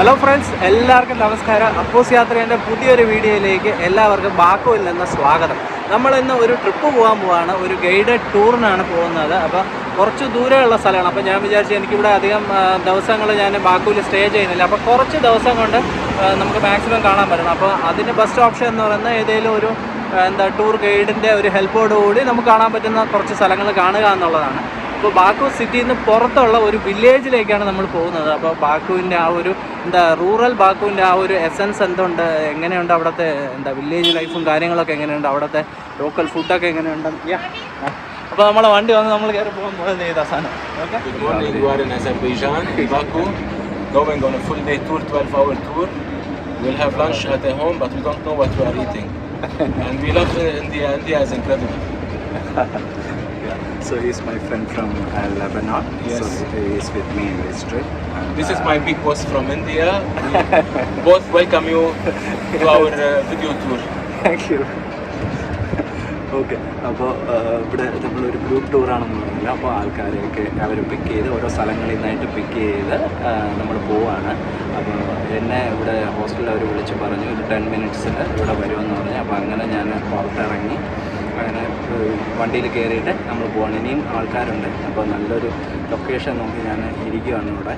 Hello friends എല്ലാവർക്കും നമസ്കാരം. അപ്പോസ് യാത്രേന്റെ പുതിയൊരു വീഡിയോയിലേക്ക് എല്ലാവർക്കും ബാക്കുവിൽ നിന്ന് സ്വാഗതം. നമ്മൾ ഇന്ന് ഒരു ട്രിപ്പ് പോകാൻ പോവാണ്. ഒരു ഗൈഡഡ് ടൂറിനാണ് പോകുന്നത്. അപ്പോൾ കുറച്ച് ദൂരെയുള്ള സ്ഥലമാണ്. അപ്പോൾ ഞാൻ വിചാരിച്ചു എനിക്കിവിടെ അധികം ദിവസങ്ങൾ ഞാൻ ബാക്കുവിൽ സ്റ്റേ ചെയ്യുന്നില്ല. അപ്പോൾ കുറച്ച് ദിവസം കൊണ്ട് നമുക്ക് മാക്സിമം കാണാൻ പറ്റണം. അപ്പോൾ അതിന് ബെസ്റ്റ് ഓപ്ഷൻ എന്ന് പറയുന്നത് ഏതെങ്കിലും ഒരു എന്താ ടൂർ ഗൈഡിന്റെ ഒരു ഹെൽപ്പോടുകൂടി നമുക്ക് കാണാൻ പറ്റുന്ന കുറച്ച് സ്ഥലങ്ങൾ കാണുക എന്നുള്ളതാണ്. അപ്പോൾ ബാക്കു സിറ്റിയിൽ നിന്ന് പുറത്തുള്ള ഒരു വില്ലേജിലേക്കാണ് നമ്മൾ പോകുന്നത്. അപ്പോൾ ബാക്കുവിന്റെ ആ ഒരു എന്താ റൂറൽ ബാക്കുവിന്റെ ആ ഒരു എസൻസ് എന്തുണ്ട്? എങ്ങനെയുണ്ട് അവിടുത്തെ എന്താ വില്ലേജ് ലൈഫും കാര്യങ്ങളൊക്കെ എങ്ങനെയുണ്ട്? അവിടുത്തെ ലോക്കൽ ഫുഡൊക്കെ എങ്ങനെയുണ്ട്? അപ്പോൾ നമ്മളെ വണ്ടി വന്ന് നമ്മൾ കയറി പോകാൻ പോകുന്നത് ചെയ്ത സാധനം? Okay. Good morning, you are in Azerbaijan, Baku, going on a full day tour, 12 hour tour. We'll have lunch at a home, but we don't know what we are eating. and we love uh, India, India is incredible. So he's my friend from uh, Lebanon. Yes. So he is with me in this trip. And, This is uh, my big boss from India. We both welcome you to our uh, video tour. Thank you. Okay അപ്പോൾ ഇവിടെ നമ്മളൊരു group ടൂറാണെന്ന് പറഞ്ഞില്ല അപ്പോൾ ആൾക്കാരെയൊക്കെ അവർ പിക്ക് ചെയ്ത് ഓരോ സ്ഥലങ്ങളിൽ നിന്നായിട്ട് പിക്ക് ചെയ്ത് നമ്മൾ പോവാണ് അപ്പോൾ എന്നെ ഇവിടെ ഹോസ്റ്റലിൽ അവർ വിളിച്ച് പറഞ്ഞു ഒരു ടെൻ മിനിറ്റ്സിൽ ഇവിടെ വരുമെന്ന് പറഞ്ഞു അപ്പോൾ അങ്ങനെ ഞാൻ പുറത്തിറങ്ങി അങ്ങനെ വണ്ടിയിൽ കയറിയിട്ട് നമ്മൾ പോകണം ഇനിയും ആൾക്കാരുണ്ട്. അപ്പോൾ നല്ലൊരു ലൊക്കേഷൻ നോക്കി ഞാൻ ഇരിക്കുകയാണ് ഇവിടെ.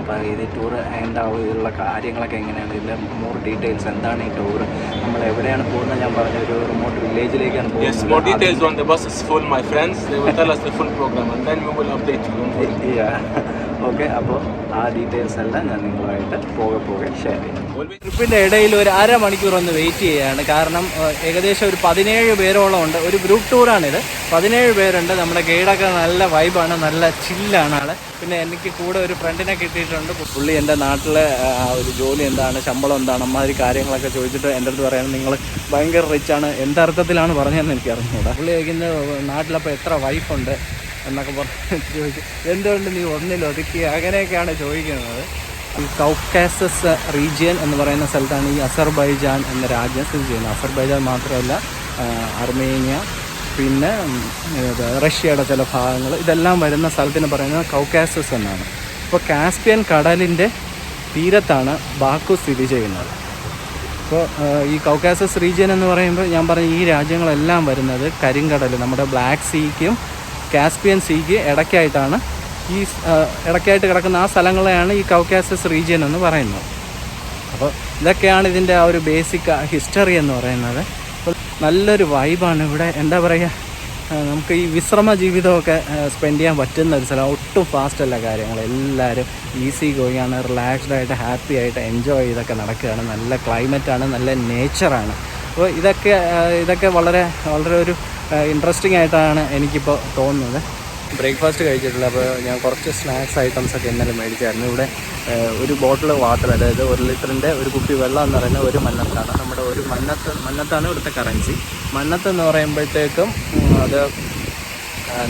അപ്പോൾ ഇത് ടൂർ എന്താവും ഇതിലുള്ള കാര്യങ്ങളൊക്കെ എങ്ങനെയാണ്? ഇതിന്റെ മോർ ഡീറ്റെയിൽസ് എന്താണ് ഈ ടൂർ നമ്മൾ എവിടെയാണ് പോകുന്നത്? ഞാൻ പറഞ്ഞ ഒരു റിമോട്ട് വില്ലേജിലേക്കാണ് പോകുന്നത്. when the bus is full my friends they will tell us the full program and then we will update you. Don't worry. Okay അപ്പോൾ ആ ഡീറ്റെയിൽസ് എല്ലാം ഞാൻ നിങ്ങളുമായിട്ട് പോകെ പോകെ ഷെയർ ചെയ്യാം. ട്രിപ്പിന്റെ ഇടയിൽ ഒരു അരമണിക്കൂർ ഒന്ന് വെയിറ്റ് ചെയ്യുകയാണ് കാരണം ഏകദേശം ഒരു പതിനേഴ് പേരോളം ഉണ്ട്. ഒരു ഗ്രൂപ്പ് ടൂറാണിത് പതിനേഴ് പേരുണ്ട്. നമ്മുടെ ഗൈഡൊക്കെ നല്ല വൈബാണ് നല്ല ചില്ലാണ് ആൾ. പിന്നെ എനിക്ക് കൂടെ ഒരു ഫ്രണ്ടിനെ കിട്ടിയിട്ടുണ്ട്. പുള്ളി എന്റെ നാട്ടിലെ ഒരു ജോലി എന്താണ് ശമ്പളം എന്താണ് അമ്മാതിരി കാര്യങ്ങളൊക്കെ ചോദിച്ചിട്ട് എന്റെ അടുത്ത് പറയാൻ നിങ്ങൾ ഭയങ്കര റിച്ചാണ് എന്തർത്ഥത്തിലാണ് പറഞ്ഞതെന്ന് എനിക്ക് അറിഞ്ഞൂടാ പുള്ളി ചോദിക്കുന്നത് നാട്ടിലപ്പോൾ എത്ര വൈഫുണ്ട് എന്നൊക്കെ പറഞ്ഞ് ചോദിച്ചു. എന്തുകൊണ്ട് നീ ഒന്നിൽ ഒതുക്കി? അങ്ങനെയൊക്കെയാണ് ചോദിക്കുന്നത്. ഈ കൗക്കാസസ് റീജിയൻ എന്ന് പറയുന്ന സ്ഥലത്താണ് ഈ അസർബൈജാൻ എന്ന രാജ്യം സ്ഥിതി ചെയ്യുന്നത്. അസർബൈജാൻ മാത്രമല്ല അർമേനിയ പിന്നെ റഷ്യയുടെ ചില ഭാഗങ്ങൾ. ഇതെല്ലാം വരുന്ന സ്ഥലത്തിന് പറയുന്നത് കൗക്കാസസ് എന്നാണ്. അപ്പോൾ കാസ്പിയൻ കടലിന്റെ തീരത്താണ് ബാക്കു സ്ഥിതി ചെയ്യുന്നത്. അപ്പോൾ ഈ കൗക്കാസസ് റീജിയൻ എന്ന് പറയുമ്പോൾ ഞാൻ പറഞ്ഞ ഈ രാജ്യങ്ങളെല്ലാം വരുന്നത് കരിങ്കടൽ നമ്മുടെ ബ്ലാക്ക് സീക്കും കാസ്പിയൻ സീക്ക് ഇടയ്ക്കായിട്ടാണ് ഈ ഇടയ്ക്കായിട്ട് കിടക്കുന്ന ആ സ്ഥലങ്ങളെയാണ് ഈ കൗക്കാസസ് റീജിയൻ എന്ന് പറയുന്നത്. അപ്പോൾ ഇതൊക്കെയാണ് ഇതിന്റെ ആ ഒരു ബേസിക് ഹിസ്റ്ററി എന്ന് പറയുന്നത്. നല്ലൊരു വൈബാണ് ഇവിടെ. എന്താ പറയുക? നമുക്ക് ഈ വിശ്രമ ജീവിതമൊക്കെ സ്പെൻഡ് ചെയ്യാൻ പറ്റുന്ന ഒരു സ്ഥലം. ഒട്ടും ഫാസ്റ്റ് അല്ല കാര്യങ്ങൾ. എല്ലാവരും ഈസി ഗോയിങ് ആണ് റിലാക്സ്ഡ് ആയിട്ട് ഹാപ്പി ആയിട്ട് എൻജോയ് ചെയ്തൊക്കെ നടക്കുകയാണ്. നല്ല ക്ലൈമറ്റാണ് നല്ല നേച്ചറാണ് അപ്പോൾ ഇതൊക്കെ ഇതൊക്കെ വളരെ വളരെ ഒരു ഇൻട്രസ്റ്റിംഗ് ആയിട്ടാണ് എനിക്കിപ്പോൾ തോന്നുന്നത്. ബ്രേക്ക്ഫാസ്റ്റ് കഴിച്ചിട്ടില്ല അപ്പോൾ ഞാൻ കുറച്ച് സ്നാക്സ് ഐറ്റംസ് ഒക്കെ ഇന്നലെ മേടിച്ചായിരുന്നു. ഇവിടെ ഒരു ബോട്ടിൽ വാട്ടർ അതായത് ഒരു ലിറ്ററിന്റെ ഒരു കുപ്പി വെള്ളം എന്ന് പറയുന്നത് ഒരു മന്നത്താണ് നമ്മുടെ ഒരു മന്നത്ത് മന്നത്താണ് ഇവിടുത്തെ കറൻസി മന്നത്ത് എന്ന് പറയുമ്പോഴത്തേക്കും അത്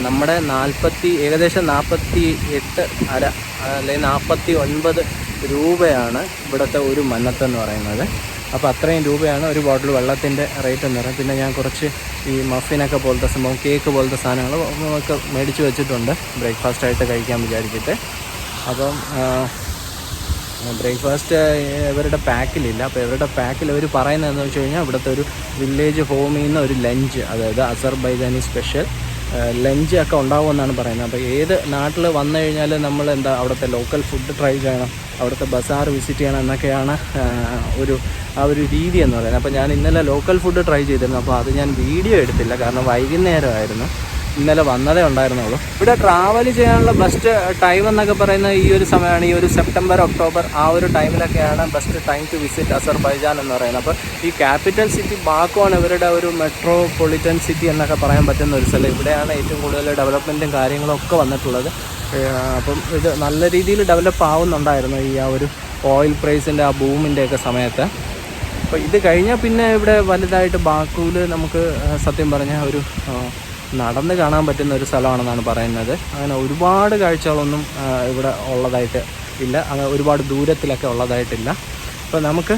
നമ്മുടെ നാൽപ്പത്തി ഏകദേശം നാൽപ്പത്തി എട്ട് അര അല്ലെങ്കിൽ നാൽപ്പത്തി ഒൻപത് രൂപയാണ് ഇവിടുത്തെ ഒരു മന്നത്ത് എന്ന് പറയുന്നത്. അപ്പോൾ അത്രയും രൂപയാണ് ഒരു ബോട്ടിൽ വെള്ളത്തിന്റെ റേറ്റ് എന്ന് പറയുന്നത്. പിന്നെ ഞാൻ കുറച്ച് ഈ മഫിനൊക്കെ പോലത്തെ സംഭവം കേക്ക് പോലത്തെ സാധനങ്ങൾ ഒക്കെ മേടിച്ച് വെച്ചിട്ടുണ്ട്. ബ്രേക്ക്ഫാസ്റ്റായിട്ട് കഴിക്കാൻ വിചാരിച്ചിട്ട്. അപ്പം ബ്രേക്ക്ഫാസ്റ്റ് ഇവരുടെ പാക്കിലില്ല. അപ്പോൾ ഇവരുടെ പാക്കിൽ അവർ പറയുന്നതെന്ന് വെച്ച് കഴിഞ്ഞാൽ ഇവിടുത്തെ ഒരു വില്ലേജ് ഹോമിൽ നിന്ന് ഒരു ലഞ്ച് അതായത് അസർബൈജാനി സ്പെഷ്യൽ ലഞ്ച് ഒക്കെ ഉണ്ടാവുമെന്നാണ് പറയുന്നത്. അപ്പോൾ ഏത് നാട്ടിൽ വന്നു കഴിഞ്ഞാൽ നമ്മൾ എന്താ അവിടുത്തെ ലോക്കൽ ഫുഡ് ട്രൈ ചെയ്യണം അവിടുത്തെ ബസാർ വിസിറ്റ് ചെയ്യണം എന്നൊക്കെയാണ് ഒരു ആ ഒരു രീതി എന്ന് പറയുന്നത്. അപ്പോൾ ഞാൻ ഇന്നലെ ലോക്കൽ ഫുഡ് ട്രൈ ചെയ്തിരുന്നു. അപ്പോൾ അത് ഞാൻ വീഡിയോ എടുത്തില്ല. കാരണം വൈകുന്നേരമായിരുന്നു. ഇന്നലെ വന്നതേ ഉണ്ടായിരുന്നുള്ളൂ. ഇവിടെ ട്രാവൽ ചെയ്യാനുള്ള ബെസ്റ്റ് ടൈം എന്നൊക്കെ പറയുന്നത് ഈ ഒരു സമയമാണ്. ഈ ഒരു സെപ്റ്റംബർ ഒക്ടോബർ ആ ഒരു ടൈമിലൊക്കെയാണ് best time to visit Azerbaijan എന്ന് പറയുന്നത്. അപ്പോൾ ഈ ക്യാപിറ്റൽ സിറ്റി ബാക്കുമാണ് ഇവരുടെ ഒരു മെട്രോപൊളിറ്റൻ സിറ്റി എന്നൊക്കെ പറയാൻ പറ്റുന്ന ഒരു സ്ഥലം. ഇവിടെയാണ് ഏറ്റവും കൂടുതൽ ഡെവലപ്മെന്റും കാര്യങ്ങളും ഒക്കെ വന്നിട്ടുള്ളത്. അപ്പം ഇത് നല്ല രീതിയിൽ ഡെവലപ്പ് ആവുന്നുണ്ടായിരുന്നു ഈ ആ ഒരു ഓയിൽ പ്രൈസിന്റെ ആ ബൂമിന്റെ ഒക്കെ സമയത്ത്. അപ്പോൾ ഇത് കഴിഞ്ഞാൽ പിന്നെ ഇവിടെ വലുതായിട്ട് ബാക്കൂൽ നമുക്ക് സത്യം പറഞ്ഞാൽ ഒരു നടന്ന് കാണാൻ പറ്റുന്ന ഒരു സ്ഥലമാണെന്നാണ് പറയുന്നത്. അങ്ങനെ ഒരുപാട് കാഴ്ചകളൊന്നും ഇവിടെ ഉള്ളതായിട്ട് ഇല്ല. അങ്ങനെ ഒരുപാട് ദൂരത്തിലൊക്കെ ഉള്ളതായിട്ടില്ല. അപ്പോൾ നമുക്ക്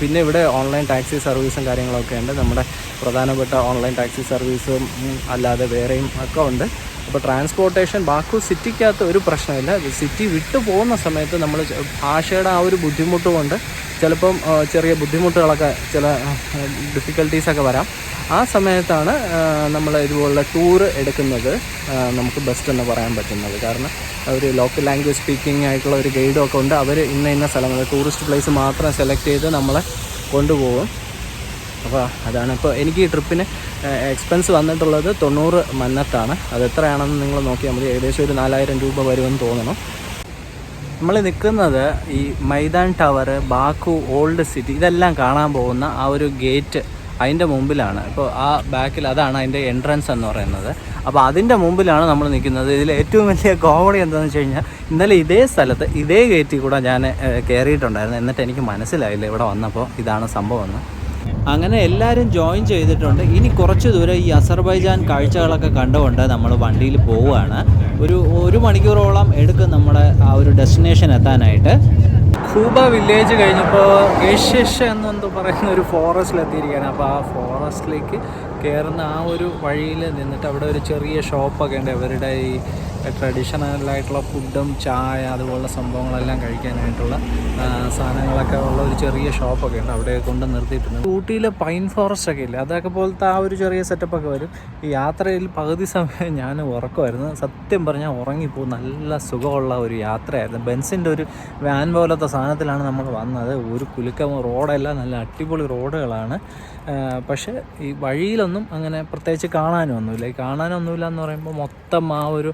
പിന്നെ ഇവിടെ ഓൺലൈൻ ടാക്സി സർവീസും കാര്യങ്ങളൊക്കെ ഉണ്ട്. നമ്മുടെ പ്രധാനപ്പെട്ട ഓൺലൈൻ ടാക്സി സർവീസും അല്ലാതെ വേറെയും ഒക്കെ ഉണ്ട്. അപ്പോൾ ട്രാൻസ്പോർട്ടേഷൻ ബാക്കു സിറ്റിക്കകത്ത് ഒരു പ്രശ്നമില്ല. സിറ്റി വിട്ടു പോകുന്ന സമയത്ത് നമ്മൾ ഭാഷയുടെ ആ ഒരു ബുദ്ധിമുട്ട് കൊണ്ട് ചിലപ്പം ചെറിയ ബുദ്ധിമുട്ടുകളൊക്കെ ചില ഡിഫിക്കൽട്ടീസൊക്കെ വരാം. ആ സമയത്താണ് നമ്മൾ ഇതുപോലുള്ള ടൂറ് എടുക്കുന്നത് നമുക്ക് ബെസ്റ്റ് എന്ന് പറയാൻ പറ്റുന്നത്. കാരണം ഒരു ലോക്കൽ ലാംഗ്വേജ് സ്പീക്കിംഗ് ആയിട്ടുള്ള ഒരു ഗൈഡും ഒക്കെ ഉണ്ട്. അവർ ഇന്ന ഇന്ന സ്ഥലങ്ങൾ ടൂറിസ്റ്റ് പ്ലേസ് മാത്രം സെലക്ട് ചെയ്ത് നമ്മളെ കൊണ്ടുപോകും. അപ്പോൾ അതാണ് ഇപ്പോൾ എനിക്ക് ഈ ട്രിപ്പിന് എക്സ്പെൻസ് വന്നിട്ടുള്ളത് തൊണ്ണൂറ് മന്നത്താണ്. അത് എത്രയാണെന്ന് നിങ്ങൾ നോക്കിയാൽ മതി. ഏകദേശം ഒരു നാലായിരം രൂപ വരുമെന്ന് തോന്നണം. നമ്മൾ നിൽക്കുന്നത് ഈ Maiden Tower Baku old city ഇതെല്ലാം കാണാൻ പോകുന്ന ആ ഒരു ഗേറ്റ് അതിന്റെ മുമ്പിലാണ്. ഇപ്പോൾ ആ ബാക്കിൽ അതാണ് അതിന്റെ എൻട്രൻസ് എന്ന് പറയുന്നത്. അപ്പോൾ അതിന്റെ മുമ്പിലാണ് നമ്മൾ നിൽക്കുന്നത്. ഇതിൽ ഏറ്റവും വലിയ കോമഡി എന്താണെന്ന് വെച്ച് കഴിഞ്ഞാൽ ഇന്നലെ ഇതേ സ്ഥലത്ത് ഇതേ ഗേറ്റിൽ കൂടെ ഞാൻ കയറിയിട്ടുണ്ടായിരുന്നു. എന്നിട്ട് എനിക്ക് മനസ്സിലായില്ല ഇവിടെ വന്നപ്പോൾ ഇതാണ് സംഭവം എന്ന്. അങ്ങനെ എല്ലാവരും ജോയിൻ ചെയ്തിട്ടുണ്ട്. ഇനി കുറച്ച് ദൂരം ഈ അസർബൈജാൻ കാഴ്ചകളൊക്കെ കണ്ടുകൊണ്ട് നമ്മൾ വണ്ടിയിൽ പോവുകയാണ്. ഒരു ഒരു മണിക്കൂറോളം എടുക്കും നമ്മുടെ ആ ഒരു ഡെസ്റ്റിനേഷൻ എത്താനായിട്ട്. ഹൂബ വില്ലേജ് കഴിഞ്ഞപ്പോൾ ഗേഷ്യഷ് എന്നൊന്ന് പറയുന്ന ഒരു ഫോറസ്റ്റിൽ എത്തിയിരിക്കുകയാണ്. അപ്പോൾ ആ ഫോറസ്റ്റിലേക്ക് കയറുന്ന ആ ഒരു വഴിയിൽ നിന്നിട്ട് അവിടെ ഒരു ചെറിയ ഷോപ്പൊക്കെ ഉണ്ട്. അവരുടെ ഈ ട്രഡീഷണൽ ആയിട്ടുള്ള ഫുഡും ചായ അതുപോലുള്ള സംഭവങ്ങളെല്ലാം കഴിക്കാനായിട്ടുള്ള സാധനങ്ങളൊക്കെ ഉള്ള ഒരു ചെറിയ ഷോപ്പൊക്കെ ഉണ്ട് അവിടെ കൊണ്ട് നിർത്തിയിട്ടുണ്ട്. ഊട്ടിയിലെ പൈൻ ഫോറസ്റ്റ് ഒക്കെ ഇല്ലേ? അതൊക്കെ പോലത്തെ ആ ഒരു ചെറിയ സെറ്റപ്പ് ഒക്കെ വരും. ഈ യാത്രയിൽ പകുതി സമയം ഞാൻ ഉറക്കമായിരുന്നു. സത്യം പറഞ്ഞാൽ ഉറങ്ങിപ്പോകും നല്ല സുഖമുള്ള ഒരു യാത്രയായിരുന്നു. ബെൻസിന്റെ ഒരു വാൻ പോലത്തെ സാധനത്തിലാണ് നമ്മൾ വന്നത്. ഒരു കുലുക്കം റോഡെല്ലാം നല്ല അടിപൊളി റോഡുകളാണ്. പക്ഷേ ഈ വഴിയിലൊന്നും അങ്ങനെ പ്രത്യേകിച്ച് കാണാനൊന്നുമില്ല. ഈ കാണാനൊന്നുമില്ല എന്ന് പറയുമ്പോൾ മൊത്തം ആ ഒരു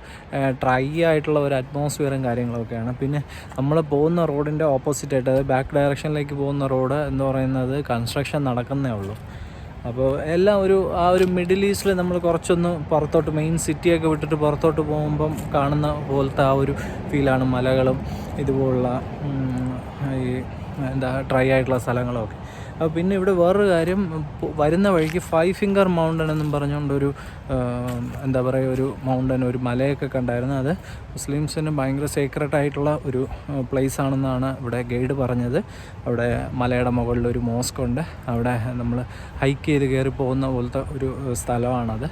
ഡ്രൈ ആയിട്ടുള്ള ഒരു അറ്റ്മോസ്ഫിയറും കാര്യങ്ങളൊക്കെയാണ്. പിന്നെ നമ്മൾ പോകുന്ന റോഡിന്റെ ഓപ്പോസിറ്റ് ആയിട്ട് അതായത് ബാക്ക് ഡയറക്ഷനിലേക്ക് പോകുന്ന റോഡ് എന്ന് പറയുന്നത് കൺസ്ട്രക്ഷൻ നടക്കുന്നേ ഉള്ളൂ. അപ്പോൾ എല്ലാം ഒരു ആ ഒരു മിഡിൽ ഈസ്റ്റിൽ നമ്മൾ കുറച്ചൊന്ന് പുറത്തോട്ട് മെയിൻ സിറ്റിയൊക്കെ വിട്ടിട്ട് പുറത്തോട്ട് പോകുമ്പം കാണുന്ന പോലത്തെ ആ ഒരു ഫീലാണ് മലകളും ഇതുപോലുള്ള ഈ എന്താ ഡ്രൈ ആയിട്ടുള്ള സ്ഥലങ്ങളൊക്കെ. പിന്നെ ഇവിടെ വേറൊരു കാര്യം വരുന്ന വഴിക്ക് ഫൈവ് ഫിംഗർ മൗണ്ടൻ എന്നും പറഞ്ഞുകൊണ്ട് ഒരു എന്താ പറയുക ഒരു മൗണ്ടൻ ഒരു മലയൊക്കെ കണ്ടായിരുന്നു. അത് മുസ്ലിംസിന് ഭയങ്കര സീക്രട്ട് ആയിട്ടുള്ള ഒരു പ്ലേസ് ആണെന്നാണ് ഇവിടെ ഗൈഡ് പറഞ്ഞത്. അവിടെ മലയുടെ മുകളിൽ ഒരു മോസ്ക് ഉണ്ട്. അവിടെ നമ്മൾ ഹൈക്ക് ചെയ്ത് കയറി പോകുന്ന പോലത്തെ ഒരു സ്ഥലമാണത്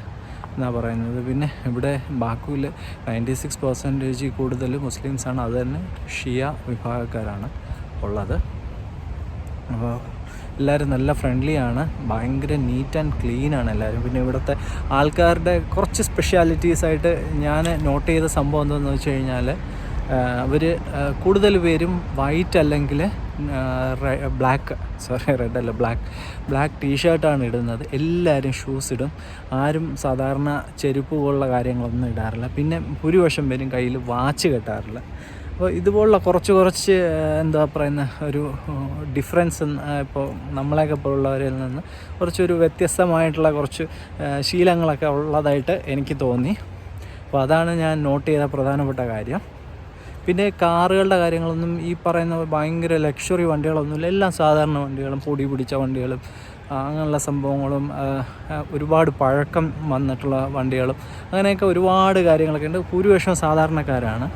എന്നാ പറയുന്നത്. പിന്നെ ഇവിടെ ബാക്കുവിൽ നയന്റി സിക്സ് പെർസെന്റേജ് കൂടുതൽ മുസ്ലിംസാണ്. അത് തന്നെ ഷിയ വിഭാഗക്കാരാണ് ഉള്ളത്. അപ്പോൾ എല്ലാവരും നല്ല ഫ്രണ്ട്ലി ആണ്. ഭയങ്കര നീറ്റ് ആൻഡ് ക്ലീൻ ആണ് എല്ലാവരും. പിന്നെ ഇവിടുത്തെ ആൾക്കാരുടെ കുറച്ച് സ്പെഷ്യാലിറ്റീസ് ആയിട്ട് ഞാൻ നോട്ട് ചെയ്ത സംഭവം എന്താണെന്ന് വെച്ച് കഴിഞ്ഞാൽ അവർ കൂടുതൽ പേരും വൈറ്റ് അല്ലെങ്കിൽ ബ്ലാക്ക് സോറി റെഡ് അല്ല ബ്ലാക്ക് ബ്ലാക്ക് ടീഷർട്ടാണ് ഇടുന്നത്. എല്ലാവരും ഷൂസ് ഇടും. ആരും സാധാരണ ചെരുപ്പ് പോലുള്ള കാര്യങ്ങളൊന്നും ഇടാറില്ല. പിന്നെ ഭൂരിപക്ഷം പേരും കയ്യിൽ വാച്ച് കെട്ടാറില്ല. അപ്പോൾ ഇതുപോലുള്ള കുറച്ച് കുറച്ച് എന്താ പറയുന്ന ഒരു ഡിഫറൻസ് ഇപ്പോൾ നമ്മളെയൊക്കെ പോലുള്ളവരിൽ നിന്ന് കുറച്ചൊരു വ്യത്യസ്തമായിട്ടുള്ള കുറച്ച് ശീലങ്ങളൊക്കെ ഉള്ളതായിട്ട് എനിക്ക് തോന്നി. അപ്പോൾ അതാണ് ഞാൻ നോട്ട് ചെയ്ത പ്രധാനപ്പെട്ട കാര്യം. പിന്നെ കാറുകളുടെ കാര്യങ്ങളൊന്നും ഈ പറയുന്ന ഭയങ്കര ലക്ഷറി വണ്ടികളൊന്നുമില്ല. എല്ലാം സാധാരണ വണ്ടികളും പൊടി പിടിച്ച വണ്ടികളും അങ്ങനെയുള്ള സംഭവങ്ങളും ഒരുപാട് പഴക്കം വന്നിട്ടുള്ള വണ്ടികളും അങ്ങനെയൊക്കെ ഒരുപാട് കാര്യങ്ങളൊക്കെ ഉണ്ട്. ഭൂരിപക്ഷം സാധാരണക്കാരാണ്.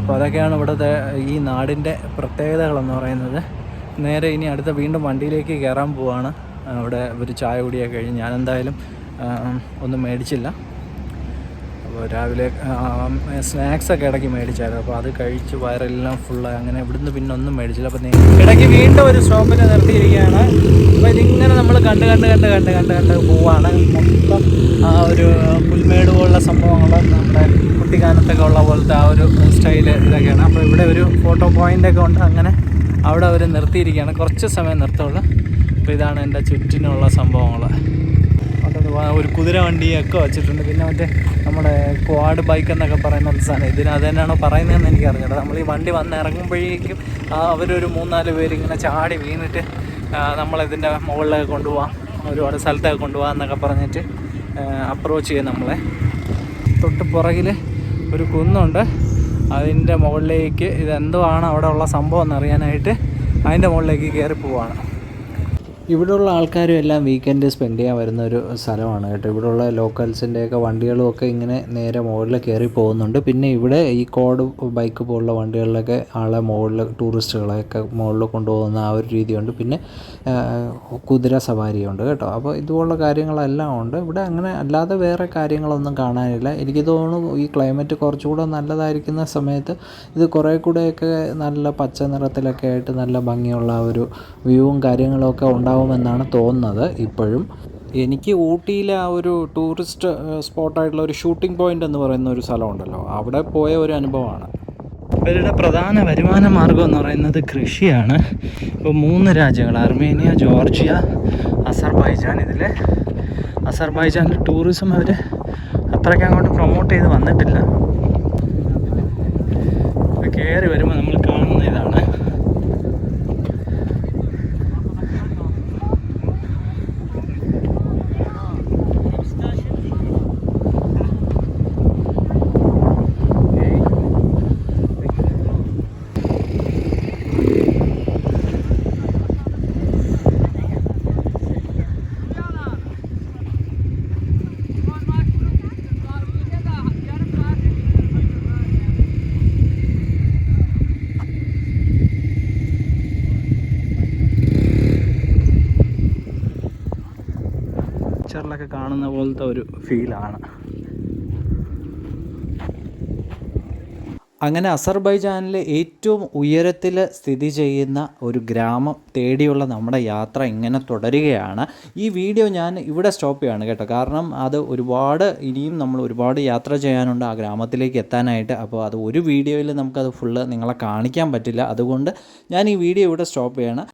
അപ്പോൾ അതൊക്കെയാണ് ഇവിടുത്തെ ഈ നാടിന്റെ പ്രത്യേകതകളെന്ന് പറയുന്നത്. നേരെ ഇനി അടുത്ത വീണ്ടും വണ്ടിയിലേക്ക് കയറാൻ പോവാണ്. അവിടെ ഒരു ചായ കുടിയൊക്കെ കഴിഞ്ഞ് ഞാനെന്തായാലും ഒന്നും മേടിച്ചില്ല. രാവിലെ സ്നാക്സൊക്കെ ഇടയ്ക്ക് മേടിച്ചായിരുന്നു. അപ്പോൾ അത് കഴിച്ച് വയറെല്ലാം ഫുള്ളായി അങ്ങനെ ഇവിടുന്ന് പിന്നെ ഒന്നും മേടിച്ചില്ല. അപ്പോൾ ഇടയ്ക്ക് വീണ്ടും ഒരു സ്റ്റോപ്പിൽ നിർത്തിയിരിക്കുകയാണ്. അപ്പോൾ ഇതിങ്ങനെ നമ്മൾ കണ്ട് കണ്ട് കണ്ട് കണ്ട് കണ്ട് കണ്ട് പോവാണ്. മൊത്തം ആ ഒരു പുൽമേട് പോലുള്ള സംഭവങ്ങൾ നമ്മുടെ കുട്ടിക്കാലത്തൊക്കെ ഉള്ള പോലത്തെ ആ ഒരു സ്റ്റൈൽ ഇതൊക്കെയാണ്. അപ്പോൾ ഇവിടെ ഒരു ഫോട്ടോ പോയിന്റൊക്കെ ഉണ്ട്. അങ്ങനെ അവിടെ അവർ നിർത്തിയിരിക്കുകയാണ്. കുറച്ച് സമയം നിർത്തുള്ളൂ അപ്പോൾ ഇതാണ് എന്റെ ചുറ്റിനുള്ള സംഭവങ്ങൾ വ- ഒരു കുതിര വണ്ടിയൊക്കെ വെച്ചിട്ടുണ്ട്. പിന്നെ മറ്റേ നമ്മുടെ ക്വാഡ് ബൈക്ക് എന്നൊക്കെ പറയുന്ന ഒരു സാധനം. ഇതിന് അത് തന്നെയാണോ പറയുന്നതെന്ന് എനിക്ക് അറിഞ്ഞത് നമ്മൾ ഈ വണ്ടി വന്ന് ഇറങ്ങുമ്പോഴേക്കും അവരൊരു മൂന്നാൽ പേര് ഇങ്ങനെ ചാടി വീണിട്ട് നമ്മളിതിന്റെ മുകളിലൊക്കെ കൊണ്ടുപോകാം ഒരുപാട് സ്ഥലത്തൊക്കെ കൊണ്ടുപോകാം എന്നൊക്കെ പറഞ്ഞിട്ട് അപ്രോച്ച് ചെയ്യും നമ്മളെ. തൊട്ട് പുറകിൽ ഒരു കുന്നുണ്ട്. അതിന്റെ മുകളിലേക്ക് ഇതെന്തോ ആണ് അവിടെ ഉള്ള സംഭവം എന്നറിയാനായിട്ട് അതിന്റെ മുകളിലേക്ക് കയറി പോവാണ്. ഇവിടെയുള്ള ആൾക്കാരും എല്ലാം വീക്കെൻഡ് സ്പെൻഡ് ചെയ്യാൻ വരുന്ന ഒരു സ്ഥലമാണ് കേട്ടോ. ഇവിടെയുള്ള ലോക്കൽസിന്റെയൊക്കെ വണ്ടികളും ഒക്കെ ഇങ്ങനെ നേരെ മുകളിൽ കയറി പോകുന്നുണ്ട്. പിന്നെ ഇവിടെ ഈ കോഡ് ബൈക്ക് പോലുള്ള വണ്ടികളിലൊക്കെ ആളെ മുകളിൽ ടൂറിസ്റ്റുകളെയൊക്കെ മുകളിൽ കൊണ്ടുപോകുന്ന ആ ഒരു രീതിയുണ്ട്. പിന്നെ കുതിര സവാരിയുണ്ട് കേട്ടോ. അപ്പോൾ ഇതുപോലുള്ള കാര്യങ്ങളെല്ലാം ഉണ്ട്. ഇവിടെ അങ്ങനെ അല്ലാതെ വേറെ കാര്യങ്ങളൊന്നും കാണാനില്ല. എനിക്ക് തോന്നുന്നു ഈ ക്ലൈമറ്റ് കുറച്ചുകൂടെ നല്ലതായിരിക്കുന്ന സമയത്ത് ഇത് കുറേ കൂടെയൊക്കെ നല്ല പച്ച നിറത്തിലൊക്കെ ആയിട്ട് നല്ല ഭംഗിയുള്ള ഒരു വ്യൂവും കാര്യങ്ങളൊക്കെ ഉണ്ടാവുമെന്നാണ് തോന്നുന്നത് ഇപ്പോഴും. എനിക്ക് ഊട്ടിയിലെ ആ ഒരു ടൂറിസ്റ്റ് സ്പോട്ടായിട്ടുള്ള ഒരു ഷൂട്ടിംഗ് പോയിന്റ് എന്ന് പറയുന്ന ഒരു സ്ഥലമുണ്ടല്ലോ. അവിടെ പോയ ഒരു അനുഭവമാണ്. ഇവരുടെ പ്രധാന വരുമാന മാർഗം എന്ന് പറയുന്നത് കൃഷിയാണ്. ഇപ്പോൾ മൂന്ന് രാജ്യങ്ങൾ അർമേനിയ ജോർജിയ അസർബൈജാൻ ഇതിൽ അസർബൈജാനിൽ ടൂറിസം അവർ അത്രയ്ക്ക് അങ്ങോട്ട് പ്രൊമോട്ട് ചെയ്ത് വന്നിട്ടില്ല. കയറി വരുമ്പോൾ നമ്മൾ കാണുന്ന ഇതാണ്. പിക്ചറിലൊക്കെ കാണുന്ന പോലത്തെ ഒരു ഫീലാണ്. അങ്ങനെ അസർബൈജാനിലെ ഏറ്റവും ഉയരത്തിൽ സ്ഥിതി ചെയ്യുന്ന ഒരു ഗ്രാമം തേടിയുള്ള നമ്മുടെ യാത്ര ഇങ്ങനെ തുടരുകയാണ്. ഈ വീഡിയോ ഞാൻ ഇവിടെ സ്റ്റോപ്പ് ചെയ്യാണ് കേട്ടോ. കാരണം അത് ഒരുപാട് ഇനിയും നമ്മൾ ഒരുപാട് യാത്ര ചെയ്യാനുണ്ട് ആ ഗ്രാമത്തിലേക്ക് എത്താനായിട്ട്. അപ്പോൾ അത് ഒരു വീഡിയോയിൽ നമുക്കത് ഫുള്ള് നിങ്ങളെ കാണിക്കാൻ പറ്റില്ല. അതുകൊണ്ട് ഞാൻ ഈ വീഡിയോ ഇവിടെ സ്റ്റോപ്പ് ചെയ്യണം.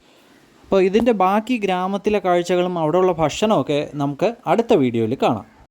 അപ്പോൾ ഇതിന്റെ ബാക്കി ഗ്രാമത്തിലെ കാഴ്ചകളും അവിടെയുള്ള ഭക്ഷണമൊക്കെ നമുക്ക് അടുത്ത വീഡിയോയിൽ കാണാം.